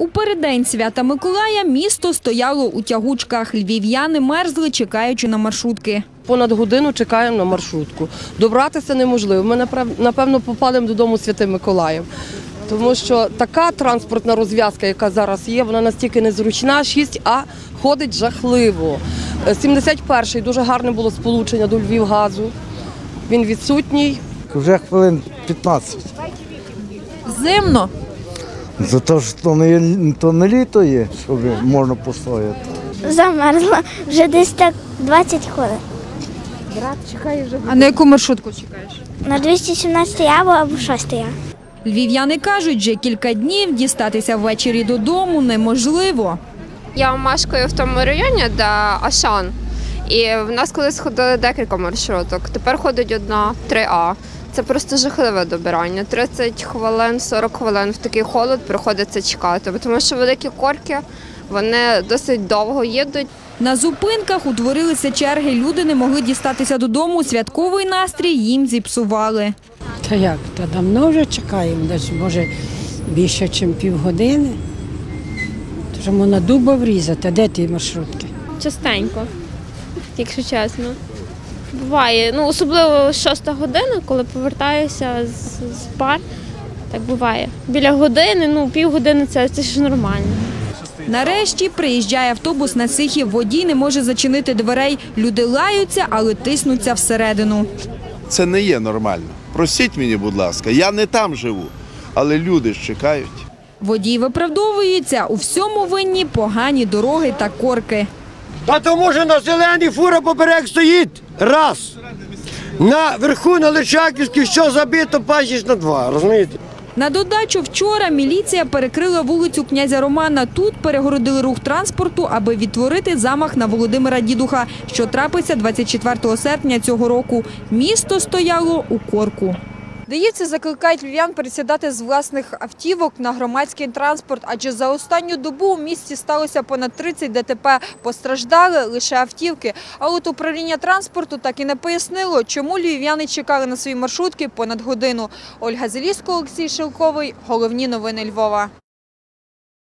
У переддень свята Миколая місто стояло у тягучках. Львів'яни мерзли, чекаючи на маршрутки. Понад годину чекаємо на маршрутку. Добратися неможливо. Ми напев- напевно попадемо додому Святим Миколаєм. Тому що така транспортна розв'язка, яка зараз є, вона настільки незручна. 6А ходить жахливо. Е, 71-й дуже гарне було сполучення до Львівгазу. Він відсутній. Вже хвилин 15. Зимно. За те, що то не, то не літо є, щоб можна постояти. Замерзла вже десь так 20 хвилин. А на яку маршрутку чекаєш? На 217 або або 6 я. Львів'яни кажуть, вже кілька днів дістатися ввечері додому неможливо. Я мешкаю в тому районі, де Ашан. І в нас колись ходили декілька маршруток. Тепер ходить одна 3А. Це просто жахливе добирання. 30 хвилин, 40 хвилин в такий холод приходиться чекати, бо тому що великі корки вони досить довго їдуть. На зупинках утворилися черги, люди не могли дістатися додому. Святковий настрій їм зіпсували. Та як? Та давно вже чекаємо, десь може більше, ніж півгодини. Тож можна дуба врізати, а де ті маршрутки? частенько, якщо чесно. Буває. Ну, особливо шоста година, коли повертаюся з, з пар. Так буває. Біля години, ну півгодини це, це ж нормально. Нарешті приїжджає автобус на Сихів. Водій не може зачинити дверей. Люди лаються, але тиснуться всередину. Це не є нормально. Простіть мені, будь ласка, я не там живу, але люди ж чекають. Водій виправдовується. У всьому винні погані дороги та корки. Та тому що на зеленій фура поперек стоїть. Раз. На верху на Личаківській що забито, бачиш на два. Розумієте? На додачу вчора міліція перекрила вулицю князя Романа. Тут перегородили рух транспорту, аби відтворити замах на Володимира Дідуха, що трапився 24 серпня цього року. Місто стояло у корку. Даївці закликають львів'ян пересідати з власних автівок на громадський транспорт, адже за останню добу у місті сталося понад 30 ДТП. Постраждали лише автівки. А от управління транспорту так і не пояснило, чому львів'яни чекали на свої маршрутки понад годину. Ольга Зеліско, Олексій Шилковий. Головні новини Львова.